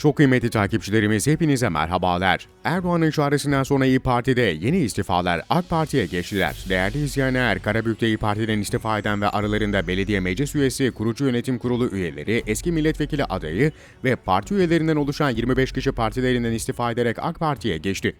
Çok kıymetli takipçilerimiz hepinize merhabalar. Erdoğan'ın çağrısından sonra İyi Parti'de yeni istifalar AK Parti'ye geçtiler. Değerli izleyenler, Karabük'te İyi Parti'den istifa eden ve aralarında belediye meclis üyesi, kurucu yönetim kurulu üyeleri, eski milletvekili adayı ve parti üyelerinden oluşan 25 kişi partilerinden istifa ederek AK Parti'ye geçti.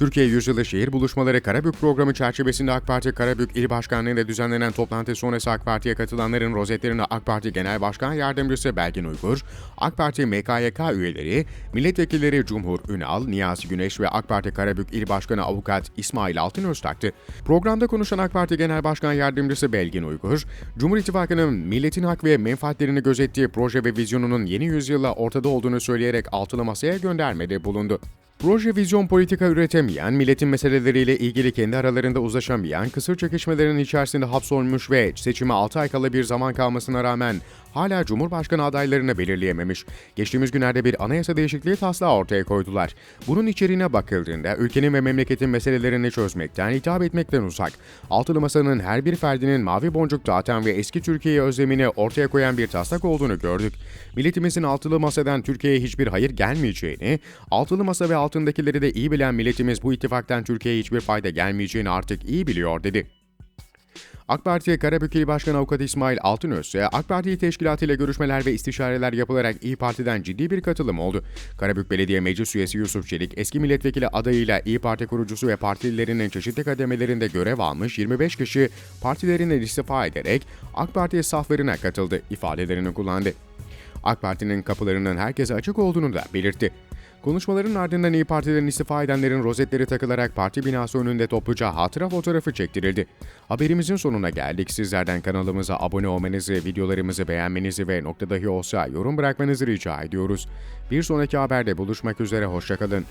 Türkiye Yüzyılı Şehir Buluşmaları Karabük programı çerçevesinde AK Parti Karabük İl Başkanlığı'nda düzenlenen toplantı sonrası AK Parti'ye katılanların rozetlerini AK Parti Genel Başkan Yardımcısı Belgin Uygur, AK Parti MKYK üyeleri, milletvekilleri Cumhur Ünal, Niyazi Güneş ve AK Parti Karabük İl Başkanı Avukat İsmail Altınöz taktı. Programda konuşan AK Parti Genel Başkan Yardımcısı Belgin Uygur, Cumhur İttifakı'nın milletin hak ve menfaatlerini gözettiği proje ve vizyonunun yeni yüzyılla ortada olduğunu söyleyerek altılı masaya göndermede bulundu. Proje vizyon politika üretemeyen, milletin meseleleriyle ilgili kendi aralarında uzlaşamayan, kısır çekişmelerin içerisinde hapsolmuş ve seçime 6 ay kala bir zaman kalmasına rağmen hala Cumhurbaşkanı adaylarını belirleyememiş. Geçtiğimiz günlerde bir anayasa değişikliği taslağı ortaya koydular. Bunun içeriğine bakıldığında ülkenin ve memleketin meselelerini çözmekten, hitap etmekten uzak. Altılı Masa'nın her bir ferdinin mavi boncuk dağıtan ve eski Türkiye'yi özlemini ortaya koyan bir taslak olduğunu gördük. Milletimizin Altılı Masa'dan Türkiye'ye hiçbir hayır gelmeyeceğini, Altılı Masa ve altındakileri de iyi bilen milletimiz bu ittifaktan Türkiye'ye hiçbir fayda gelmeyeceğini artık iyi biliyor dedi. AK Parti Karabük İl Başkanı Avukat İsmail Altınöz ise AK Parti teşkilatıyla görüşmeler ve istişareler yapılarak İyi Parti'den ciddi bir katılım oldu. Karabük Belediye Meclis Üyesi Yusuf Çelik, eski milletvekili adayıyla İyi Parti kurucusu ve partililerinin çeşitli kademelerinde görev almış 25 kişi partilerinden istifa ederek AK Parti saflarına katıldı ifadelerini kullandı. AK Parti'nin kapılarının herkese açık olduğunu da belirtti. Konuşmaların ardından İyi Parti'den istifa edenlerin rozetleri takılarak parti binası önünde topluca hatıra fotoğrafı çektirildi. Haberimizin sonuna geldik. Sizlerden kanalımıza abone olmanızı, videolarımızı beğenmenizi ve nokta dahi olsa yorum bırakmanızı rica ediyoruz. Bir sonraki haberde buluşmak üzere, hoşçakalın.